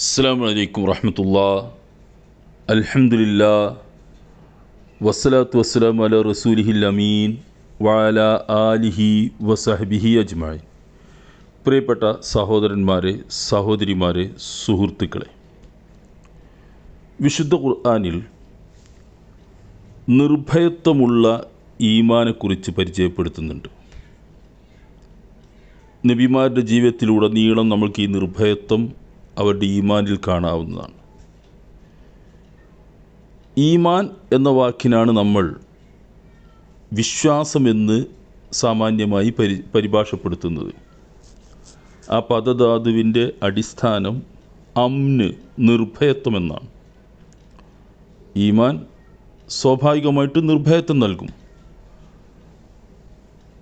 അസ്സാം വലൈക്കും വറഹമത്തുള്ള അൽഹംദുലില്ലാ വസ്സലാത്തു വസ്സലാം അല റസൂലിഹി അമീൻ. വാല ആലിഹി വസഹബിഹി അജ്മായി പ്രിയപ്പെട്ട സഹോദരന്മാരെ സഹോദരിമാരെ സുഹൃത്തുക്കളെ. വിശുദ്ധ ഖുർആാനിൽ നിർഭയത്വമുള്ള ഈമാനെക്കുറിച്ച് പരിചയപ്പെടുത്തുന്നുണ്ട്. നബിമാരുടെ ജീവിതത്തിലുടനീളം നമ്മൾക്ക് ഈ നിർഭയത്വം അവരുടെ ഈമാനിൽ കാണാവുന്നതാണ്. ഈമാൻ എന്ന വാക്കിനാണ് നമ്മൾ വിശ്വാസമെന്ന് സാമാന്യമായി പരി പരിഭാഷപ്പെടുത്തുന്നത്. ആ പദധാതുവിന്റെ അടിസ്ഥാനം അമ്ന് നിർഭയത്വം എന്നാണ്. ഈമാൻ സ്വാഭാവികമായിട്ട് നിർഭയത്വം നൽകും.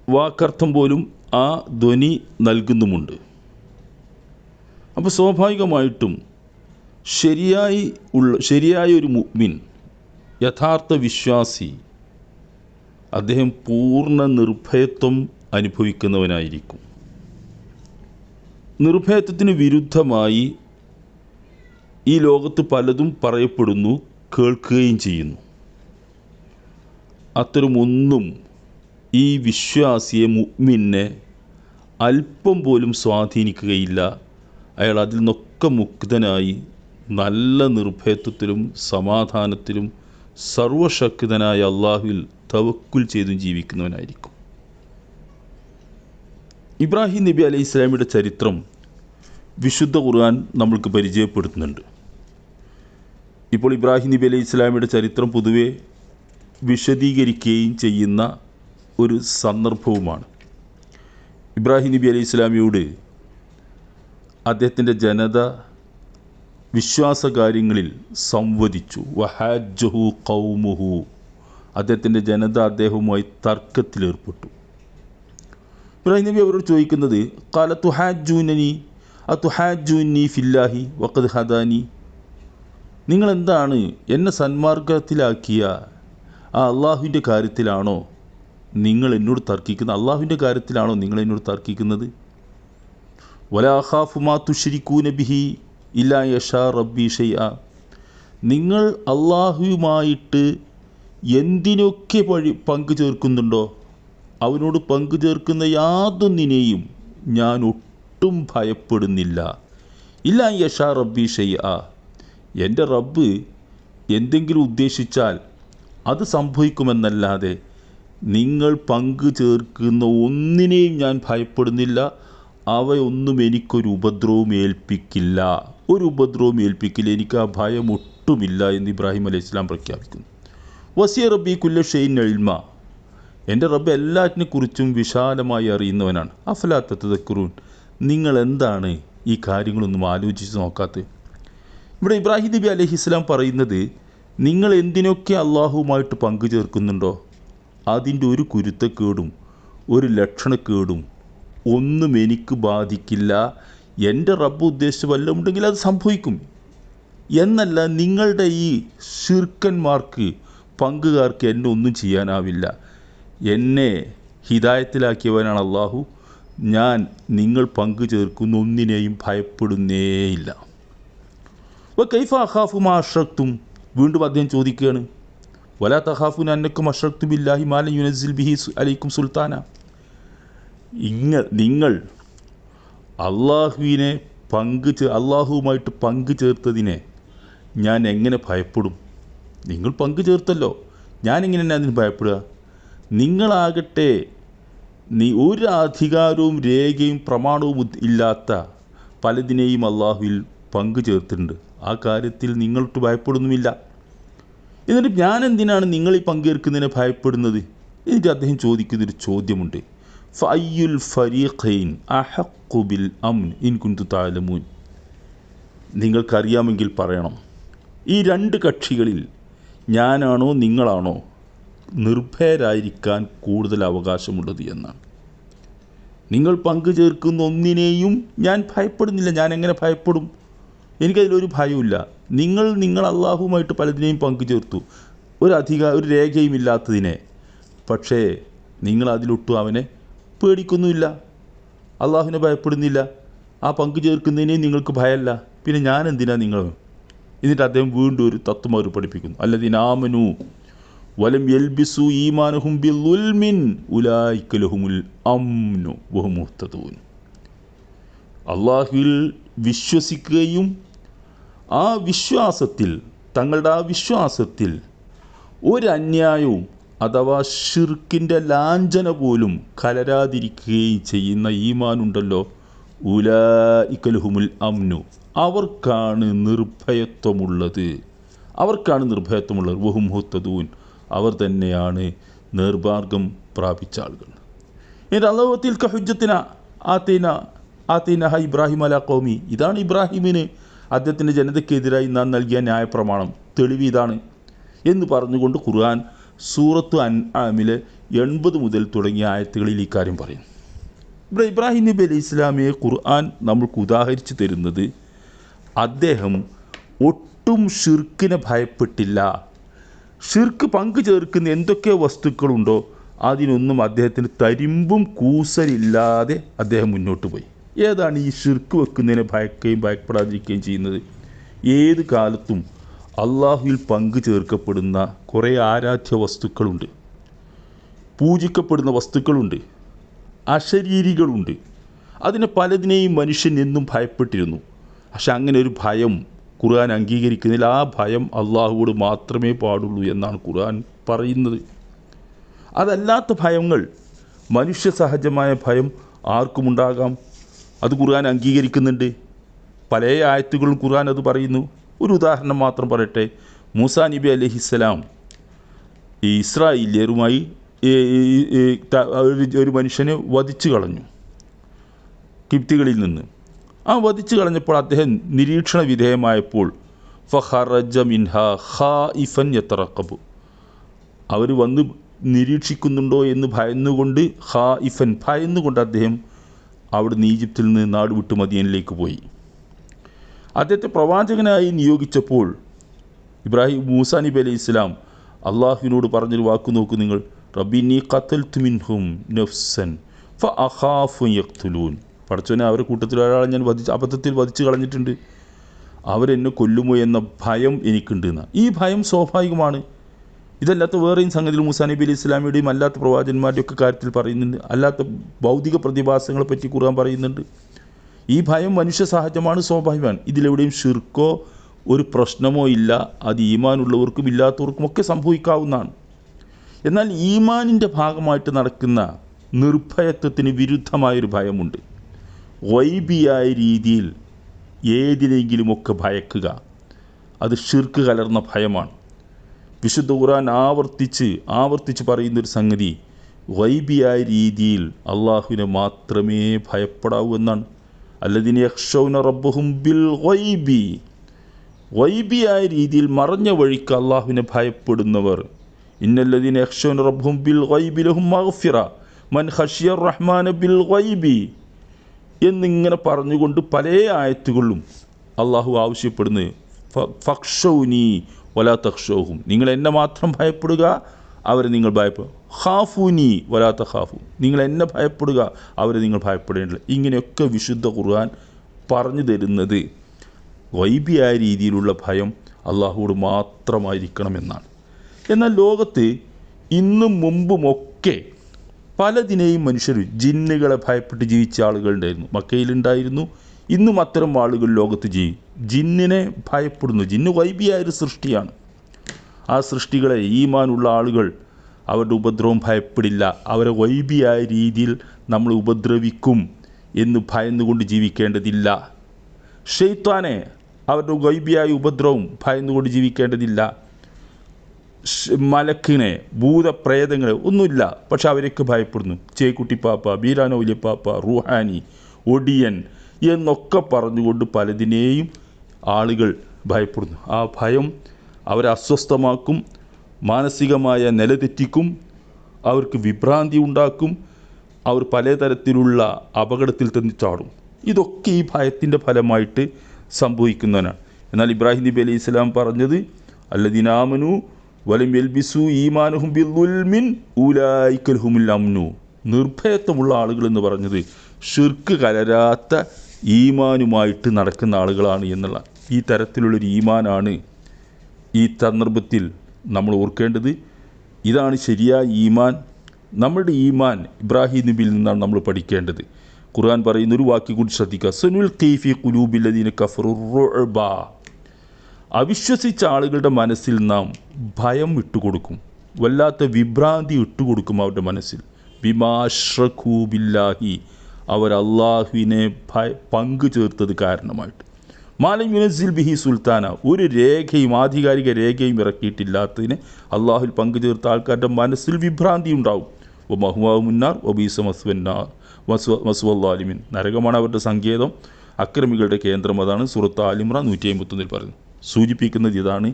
വാക്കർത്ഥം പോലും ആ ധ്വനി നൽകുന്നുമുണ്ട്. അപ്പോൾ സ്വാഭാവികമായിട്ടും ശരിയായി ഉള്ള ശരിയായ ഒരു മുഗ്മിൻ യഥാർത്ഥ വിശ്വാസി അദ്ദേഹം പൂർണ നിർഭയത്വം അനുഭവിക്കുന്നവനായിരിക്കും. നിർഭയത്വത്തിന് വിരുദ്ധമായി ഈ ലോകത്ത് പലതും പറയപ്പെടുന്നു കേൾക്കുകയും ചെയ്യുന്നു. അത്തരമൊന്നും ഈ വിശ്വാസിയെ മുഗ്മിനെ അല്പം പോലും സ്വാധീനിക്കുകയില്ല. അയാൾ അതിൽ നിന്നൊക്കെ മുക്തനായി നല്ല നിർഭയത്വത്തിലും സമാധാനത്തിലും സർവശക്തനായ അള്ളാഹുവിൽ തവക്കുൽ ചെയ്തും ജീവിക്കുന്നവനായിരിക്കും. ഇബ്രാഹിം നബി അലൈഹി ഇസ്ലാമിയുടെ ചരിത്രം വിശുദ്ധ ഖുർആൻ നമ്മൾക്ക് പരിചയപ്പെടുത്തുന്നുണ്ട്. ഇപ്പോൾ ഇബ്രാഹിം നബി അലൈഹി ഇസ്ലാമിയുടെ ചരിത്രം പൊതുവെ വിശദീകരിക്കുകയും ചെയ്യുന്ന ഒരു സന്ദർഭവുമാണ്. ഇബ്രാഹിം നബി അലൈഹി ഇസ്ലാമിയോട് അദ്ദേഹത്തിന്റെ ജനത വിശ്വാസകാര്യങ്ങളിൽ സംവദിച്ചു. വഹാജുഹു കൗമുഹു അദ്ദേഹത്തിന്റെ ജനത അദ്ദേഹവുമായി തർക്കത്തിലേർപ്പെട്ടു ഇബ്രാഹിം നബി അവരോട് ചോദിക്കുന്നത് കാല തുഹാജൂനനി അ തുഹാജൂനി ഫില്ലാഹി വക്കത് ഹദാനി. നിങ്ങളെന്താണ് എന്നെ സന്മാർഗത്തിലാക്കിയ ആ അള്ളാഹുവിന്റെ കാര്യത്തിലാണോ നിങ്ങൾ എന്നോട് തർക്കിക്കുന്നത് അള്ളാഹുവിന്റെ കാര്യത്തിലാണോ നിങ്ങൾ എന്നോട് തർക്കിക്കുന്നത്? വലാഖാഫുമാ തുഷരിക്കൂന ബിഹി ഇല്ലാ യഷാ റബ്ബി ഷെയ്യ നിങ്ങൾ അള്ളാഹുവുമായിട്ട് എന്തിനൊക്കെ വഴി പങ്കു ചേർക്കുന്നുണ്ടോ അവനോട് പങ്കു ചേർക്കുന്ന യാതൊന്നിനെയും ഞാൻ ഒട്ടും ഭയപ്പെടുന്നില്ല. ഇല്ല യഷാ റബ്ബി ഷെയ്യ എന്റെ റബ്ബ് എന്തെങ്കിലും ഉദ്ദേശിച്ചാൽ അത് സംഭവിക്കുമെന്നല്ലാതെ നിങ്ങൾ പങ്കു ചേർക്കുന്ന ഒന്നിനെയും ഞാൻ ഭയപ്പെടുന്നില്ല അവയൊന്നും എനിക്കൊരു ഉപദ്രവവും ഏൽപ്പിക്കില്ല. ഒരു ഉപദ്രവവും ഏൽപ്പിക്കില്ല. എനിക്ക് ആ ഭയം ഒട്ടുമില്ല എന്ന് ഇബ്രാഹിം അലൈഹി ഇസ്ലാം പ്രഖ്യാപിക്കുന്നു. വസിയ റബ്ബി കുല്ല ഷെയ്ൻ എൽമ എന്റെ റബ്ബ് എല്ലാറ്റിനെ കുറിച്ചും വിശാലമായി അറിയുന്നവനാണ്. അഫലാത്ത തക്കുറൂൻ നിങ്ങൾ എന്താണ് ഈ കാര്യങ്ങളൊന്നും ആലോചിച്ച് നോക്കാത്തത്? ഇവിടെ ഇബ്രാഹിം നബി അലഹി ഇസ്ലാം പറയുന്നത് നിങ്ങൾ എന്തിനൊക്കെ അള്ളാഹുവുമായിട്ട് പങ്കു ചേർക്കുന്നുണ്ടോ അതിന്റെ ഒരു കുരുത്തക്കേടും ഒരു ലക്ഷണക്കേടും ഒന്നും എനിക്ക് ബാധിക്കില്ല. എന്റെ റബ്ബ് ഉദ്ദേശിച്ച് വല്ലതും ഉണ്ടെങ്കിൽ അത് സംഭവിക്കും. എന്നല്ല നിങ്ങളുടെ ഈ ശിർക്കന്മാർക്ക് പങ്കുകാർക്ക് എന്നെ ഒന്നും ചെയ്യാനാവില്ല. എന്നെ ഹിതായത്തിലാക്കിയവനാണ് അള്ളാഹു. ഞാൻ നിങ്ങൾ പങ്കു ചേർക്കുന്ന ഒന്നിനെയും ഭയപ്പെടുന്നേയില്ല അപ്പോൾ കൈഫ അഹാഫും അഷ്റക്തും. വീണ്ടും അദ്ദേഹം ചോദിക്കുകയാണ് വലാ തഹാഫുൻ അന്നക്കും അഷ്റക്തും ബില്ലാഹി മാലൻ യുനസിൽ ബിഹി അലൈക്കും സുൽത്താന? ഇങ്ങ നിങ്ങൾ അള്ളാഹുവിനെ പങ്ക് ചേ അള്ളാഹുവുമായിട്ട് പങ്ക് ചേർത്തതിനെ ഞാൻ എങ്ങനെ ഭയപ്പെടും? നിങ്ങൾ പങ്ക് ചേർത്തല്ലോ. എങ്ങനെ അതിന് ഭയപ്പെടുക? നിങ്ങളാകട്ടെ നീ ഒരു അധികാരവും രേഖയും പ്രമാണവും ഇല്ലാത്ത പലതിനെയും അള്ളാഹുവിൽ പങ്കു ചേർത്തിട്ടുണ്ട്. ആ കാര്യത്തിൽ നിങ്ങൾക്ക് ഭയപ്പെടുന്നുമില്ല. എന്നിട്ട് ഞാൻ എന്തിനാണ് നിങ്ങൾ ഈ പങ്കേൽക്കുന്നതിനെ ഭയപ്പെടുന്നത്? എന്നിട്ട് അദ്ദേഹം ചോദിക്കുന്നൊരു ചോദ്യമുണ്ട്. ഫരീഖൈൻ അഹക്കുബിൽ അംൻ ഇൻ നിങ്ങൾക്കറിയാമെങ്കിൽ പറയണം. ഈ രണ്ട് കക്ഷികളിൽ ഞാനാണോ നിങ്ങളാണോ നിർഭയരായിരിക്കാൻ കൂടുതൽ അവകാശമുള്ളത് എന്നാണ്. നിങ്ങൾ പങ്കു ചേർക്കുന്ന ഒന്നിനെയും ഞാൻ ഭയപ്പെടുന്നില്ല. ഞാൻ എങ്ങനെ ഭയപ്പെടും? എനിക്കതിലൊരു ഭയമില്ല നിങ്ങൾ നിങ്ങൾ അള്ളാഹുമായിട്ട് പലതിനെയും പങ്കു ചേർത്തു ഒരു അധിക ഒരു രേഖയും ഇല്ലാത്തതിനെ പക്ഷേ നിങ്ങൾ അതിലൊട്ടും അവനെ പേടിക്കുന്നുമില്ല. അള്ളാഹുവിനെ ഭയപ്പെടുന്നില്ല. ആ പങ്കു ചേർക്കുന്നതിനെ നിങ്ങൾക്ക് ഭയമല്ല പിന്നെ ഞാൻ എന്തിനാ നിങ്ങൾ എന്നിട്ട് അദ്ദേഹം വീണ്ടും ഒരു തത്വം അവർ പഠിപ്പിക്കുന്നു. അല്ലതിനാമനു വലം യൽബിസു ഈമാനഹും ബിൽമിൻ ഉലായിക്കലഹുമുൽ അംനു ബഹുമുഹത്തതൂൻ അള്ളാഹുവിൽ വിശ്വസിക്കുകയും ആ വിശ്വാസത്തിൽ തങ്ങളുടെ ആ വിശ്വാസത്തിൽ ഒരന്യായവും അഥവാ ഷിർക്കിന്റെ ലാഞ്ചന പോലും കലരാതിരിക്കുകയും ചെയ്യുന്ന ഈമാനുണ്ടല്ലോ. ഉലായിക്കൽഹുമുൽ അംനു. അവർക്കാണ് നിർഭയത്വമുള്ളത്. അവർക്കാണ് നിർഭയത്വമുള്ളത്. വഹും ഹുത്തദൂൻ അവർ തന്നെയാണ് നിർഭാർഗം പ്രാപിച്ച ആളുകൾ. എന്നിട്ട് അള്ളാഹത്തിൽ ഹുജ്ജത്തിന ആത്തീന ആത്തീന ഹ ഇബ്രാഹിം അല കോമി ഇതാണ് ഇബ്രാഹിമിന് അദ്ദേഹത്തിന്റെ ജനതയ്ക്കെതിരായി നാം നൽകിയ ന്യായപ്രമാണം. തെളിവ് ഇതാണ് എന്ന് പറഞ്ഞുകൊണ്ട് ഖുർആൻ സൂറത്ത് അൻ ആമിലെ എൺപത് മുതൽ തുടങ്ങിയ ആയത്തുകളിൽ ഇക്കാര്യം പറയും. ഇവിടെ ഇബ്രാഹിം നബി അലി ഇസ്ലാമിയെ ഖുർആൻ നമ്മൾക്ക് ഉദാഹരിച്ച് തരുന്നത് അദ്ദേഹം ഒട്ടും ഷിർക്കിനെ ഭയപ്പെട്ടില്ല. ഷിർക്ക് പങ്കു ചേർക്കുന്ന എന്തൊക്കെ വസ്തുക്കളുണ്ടോ അതിനൊന്നും അദ്ദേഹത്തിന് തരിമ്പും കൂസലില്ലാതെ അദ്ദേഹം മുന്നോട്ട് പോയി. ഏതാണ് ഈ ഷിർക്ക് വെക്കുന്നതിനെ ഭയക്കുകയും ഭയപ്പെടാതിരിക്കുകയും ചെയ്യുന്നത്? ഏത് കാലത്തും അള്ളാഹുവിൽ പങ്കു ചേർക്കപ്പെടുന്ന കുറേ ആരാധ്യ വസ്തുക്കളുണ്ട്. പൂജിക്കപ്പെടുന്ന വസ്തുക്കളുണ്ട്. അശരീരികളുണ്ട്. അതിനെ പലതിനെയും മനുഷ്യൻ എന്നും ഭയപ്പെട്ടിരുന്നു. പക്ഷെ അങ്ങനെ ഒരു ഭയം ഖുർആൻ അംഗീകരിക്കുന്നില്ല. ആ ഭയം അള്ളാഹുവോട് മാത്രമേ പാടുള്ളൂ എന്നാണ് ഖുർആൻ പറയുന്നത്. അതല്ലാത്ത ഭയങ്ങൾ മനുഷ്യ സഹജമായ ഭയം ആർക്കുമുണ്ടാകാം അത് ഖുർആൻ അംഗീകരിക്കുന്നുണ്ട്. പല ആയത്തുകളും ഖുർആൻ അത് പറയുന്നു. ഒരു ഉദാഹരണം മാത്രം പറയട്ടെ. മൂസ നബി അലഹിസ്സലാം ഈ ഇസ്രായേലിയരുമായി ഒരു- മനുഷ്യനെ വധിച്ചു കളഞ്ഞു. കിപ്തികളിൽ നിന്ന്. ആ വധിച്ചു കളഞ്ഞപ്പോൾ അദ്ദേഹം നിരീക്ഷണ വിധേയമായപ്പോൾ ഫഹറജ അവർ വന്ന് നിരീക്ഷിക്കുന്നുണ്ടോ എന്ന് ഭയന്നുകൊണ്ട് ഹാ ഇഫൻ ഭയന്നുകൊണ്ട് അദ്ദേഹം അവിടുന്ന് ഈജിപ്തിൽ നിന്ന് നാട് വിട്ട് മദിയനിലേക്ക് പോയി. അദ്ദേഹത്തെ പ്രവാചകനായി നിയോഗിച്ചപ്പോൾ ഇബ്രാഹിം മൂസാ നബി അലൈഹി ഇസ്ലാം അള്ളാഹുവിനോട് പറഞ്ഞൊരു വാക്ക് നോക്കൂ നിങ്ങൾ. റബിനി ഖത്തൽ മിൻഹും നഫ്സൻ ഫ അഖാഫു യഖ്തുലൂൻ. പടച്ചോനെ അവരുടെ കൂട്ടത്തിൽ ഒരാളെ ഞാൻ വധിച്ച് അബദ്ധത്തിൽ വധിച്ചു കളഞ്ഞിട്ടുണ്ട്. അവരെന്നെ കൊല്ലുമോ എന്ന ഭയം എനിക്കുണ്ട് എന്ന ഈ ഭയം സ്വാഭാവികമാണ്. ഇതല്ലാത്ത വേറെയും സംഗതിയിൽ മൂസാ നബി അലൈഹി ഇസ്ലാമിയുടെയും അല്ലാത്ത പ്രവാചന്മാരുടെയൊക്കെ കാര്യത്തിൽ പറയുന്നുണ്ട്. അല്ലാത്ത ഭൗതിക പ്രതിഭാസങ്ങളെ പറ്റി ഖുർആൻ പറയുന്നുണ്ട്. ഈ ഭയം മനുഷ്യ സഹജമാണ് സ്വാഭാവികമാണ്. ഇതിലെവിടെയും ഷിർക്കോ ഒരു പ്രശ്നമോ ഇല്ല. അത് ഈമാനുള്ളവർക്കും ഇല്ലാത്തവർക്കും ഒക്കെ സംഭവിക്കാവുന്നതാണ്. എന്നാൽ ഈമാനിന്റെ ഭാഗമായിട്ട് നടക്കുന്ന നിർഭയത്വത്തിന് വിരുദ്ധമായൊരു ഭയമുണ്ട്. വൈബിയായ രീതിയിൽ ഏതിനെങ്കിലുമൊക്കെ ഭയക്കുക. അത് ഷിർക്ക് കലർന്ന ഭയമാണ്. വിശുദ്ധ ഖുറാൻ ആവർത്തിച്ച് ആവർത്തിച്ച് പറയുന്നൊരു സംഗതി വൈബിയായ രീതിയിൽ അള്ളാഹുവിനെ മാത്രമേ ഭയപ്പെടാവൂ എന്നാണ്. അല്ലതിനെ യക്ഷൗന റബ്ബുഹും ബിൽ വൈബി വൈബിയായ രീതിയിൽ മറഞ്ഞ വഴിക്ക് അള്ളാഹുവിനെ ഭയപ്പെടുന്നവർ. ഇന്നല്ലതിന് യക്ഷൗന റബ്ബഹും ബിൽ വൈബിലഹും മഹഫിറ മൻ ഹഷിയർ റഹ്മാൻ ബിൽ വൈബി എന്നിങ്ങനെ പറഞ്ഞുകൊണ്ട് പല ആയത്തുകളിലും അള്ളാഹു ആവശ്യപ്പെടുന്നത്. ഫക്ഷൗനി വലാ തക്ഷോഹും നിങ്ങൾ എന്നെ മാത്രം ഭയപ്പെടുക അവരെ നിങ്ങൾ ഭയപ്പെടും ഖാഫൂനി വരാത്ത ഹാഫു നിങ്ങൾ എന്നെ ഭയപ്പെടുക അവരെ നിങ്ങൾ ഭയപ്പെടേണ്ടില്ല ഇങ്ങനെയൊക്കെ വിശുദ്ധ ഖുർആൻ പറഞ്ഞു തരുന്നത് വൈബിയായ രീതിയിലുള്ള ഭയം അള്ളാഹുവോട് മാത്രമായിരിക്കണമെന്നാണ്. എന്നാൽ ലോകത്ത് ഇന്നും മുമ്പുമൊക്കെ പലതിനെയും മനുഷ്യർ ജിന്നുകളെ ഭയപ്പെട്ട് ജീവിച്ച ആളുകളുണ്ടായിരുന്നു മക്കയിലുണ്ടായിരുന്നു ഇന്നും അത്തരം ആളുകൾ ലോകത്ത് ജീവി ജിന്നിനെ ഭയപ്പെടുന്നു. ജിന്ന് വൈബിയായ ഒരു സൃഷ്ടിയാണ്. ആ സൃഷ്ടികളെ ഈമാനുള്ള ആളുകൾ അവരുടെ ഉപദ്രവം ഭയപ്പെടില്ല. അവരെ വൈബിയായ രീതിയിൽ നമ്മൾ ഉപദ്രവിക്കും എന്ന് ഭയന്നുകൊണ്ട് ജീവിക്കേണ്ടതില്ല. ഷെയ്ത്താനെ അവരുടെ വൈബിയായ ഉപദ്രവം ഭയന്നുകൊണ്ട് ജീവിക്കേണ്ടതില്ല. മലക്കിനെ ഭൂതപ്രേതങ്ങളെ ഒന്നുമില്ല. പക്ഷെ അവരൊക്കെ ഭയപ്പെടുന്നു. ചേക്കുട്ടിപ്പാപ്പ ബീരാനോലിപ്പാപ്പ റുഹാനി ഒടിയൻ എന്നൊക്കെ പറഞ്ഞുകൊണ്ട് പലതിനെയും ആളുകൾ ഭയപ്പെടുന്നു. ആ ഭയം അവരെ അസ്വസ്ഥമാക്കും മാനസികമായ നിലതെറ്റിക്കും അവർക്ക് വിഭ്രാന്തി ഉണ്ടാക്കും അവർ പലതരത്തിലുള്ള അപകടത്തിൽ തന്നെ ചാടും. ഇതൊക്കെ ഈ ഭയത്തിന്റെ ഫലമായിട്ട് സംഭവിക്കുന്നതാണ്. എന്നാൽ ഇബ്രാഹിം നബി അലൈഹി ഇസ്ലാം പറഞ്ഞത് അല്ലദിനാമനു വലം എൽബിസു ഈമാനുഹും ബിൽമിൻ ഊലായിക്കൽ ഹുമുൽ അമ്നു നിർഭയത്വമുള്ള ആളുകൾ എന്ന് പറഞ്ഞത് ഷിർക്ക് കലരാത്ത ഈമാനുമായിട്ട് നടക്കുന്ന ആളുകളാണ് എന്നുള്ള ഈ തരത്തിലുള്ളൊരു ഈമാനാണ് ഈ സന്ദർഭത്തിൽ നമ്മൾ ഓർക്കേണ്ടത് ഇതാണ് ശരിയായ ഈമാൻ. നമ്മളുടെ ഈമാൻ ഇബ്രാഹിം നബിയിൽ നിന്നാണ് നമ്മൾ പഠിക്കേണ്ടത്. ഖുർആൻ പറയുന്ന ഒരു വാക്യം കൂടി ശ്രദ്ധിക്കുക. സുനുൽ കീഫി കുലൂബില്ലദീന കഫറുബ അവിശ്വസിച്ച ആളുകളുടെ മനസ്സിൽ നാം ഭയം ഇട്ടുകൊടുക്കും. വല്ലാത്ത വിഭ്രാന്തി ഇട്ടുകൊടുക്കും അവരുടെ മനസ്സിൽ. ബിമാഷ്റഖൂബില്ലാഹി അവർ അള്ളാഹുവിനെ പങ്കു ചേർത്തത് കാരണമായിട്ട്. മാലം യുനസിൽ ബിഹി സുൽത്താന. ഒരു രേഖയും ആധികാരിക രേഖയും ഇറക്കിയിട്ടില്ലാത്തതിന് അള്ളാഹുൽ പങ്കു ചേർത്ത ആൾക്കാരുടെ മനസ്സിൽ വിഭ്രാന്തി ഉണ്ടാവും. ഒ മഹുവാവ് മുന്നാർ ഒബീസ മസ്വന്നാർ മസ്വ മസുവല്ലാലിമിൻ നരകമാണ് അവരുടെ സങ്കേതം. അക്രമികളുടെ കേന്ദ്രം അതാണ്. സുറത്ത് ആലിമ്ര നൂറ്റി അമ്പത്തൊന്നിൽ പറഞ്ഞു സൂചിപ്പിക്കുന്നത് ഇതാണ്.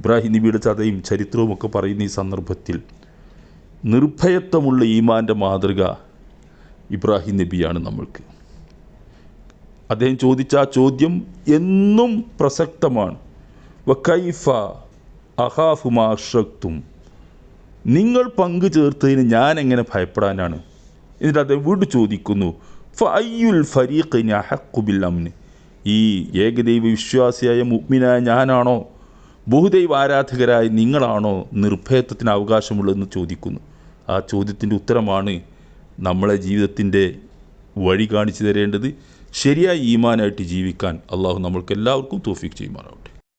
ഇബ്രാഹിം നബിയുടെ ചതയും ചരിത്രവും ഒക്കെ പറയുന്ന ഈ സന്ദർഭത്തിൽ നിർഭയത്വമുള്ള ഈമാന്റെ മാതൃക ഇബ്രാഹിം നബിയാണ് നമ്മൾക്ക്. അദ്ദേഹം ചോദിച്ച ആ ചോദ്യം എന്നും പ്രസക്തമാണ്. വക്കൈഫ അഹാഫുമാഷക്തും നിങ്ങൾ പങ്കു ചേർത്തതിന് ഞാൻ എങ്ങനെ ഭയപ്പെടാനാണ്? എന്നിട്ട് അദ്ദേഹം വീണ്ടും ചോദിക്കുന്നു ഫയ്യുൽ ഫരീഖിന് അഹക്കുബിൽ അമ്ന് ഈ ഏകദൈവ വിശ്വാസിയായ മുഗ്മിനായ ഞാനാണോ? ബഹുദൈവ ആരാധകരായ നിങ്ങളാണോ നിർഭയത്വത്തിന് അവകാശമുള്ളതെന്ന് ചോദിക്കുന്നു. ആ ചോദ്യത്തിന്റെ ഉത്തരമാണ് നമ്മളെ ജീവിതത്തിന്റെ വഴി കാണിച്ചു തരേണ്ടത്. ശരിയായ ഈമാനായിട്ട് ജീവിക്കാൻ അള്ളാഹു നമ്മൾക്ക് എല്ലാവർക്കും തോഫിക്ക് ചെയ്യുമാറാവട്ടെ.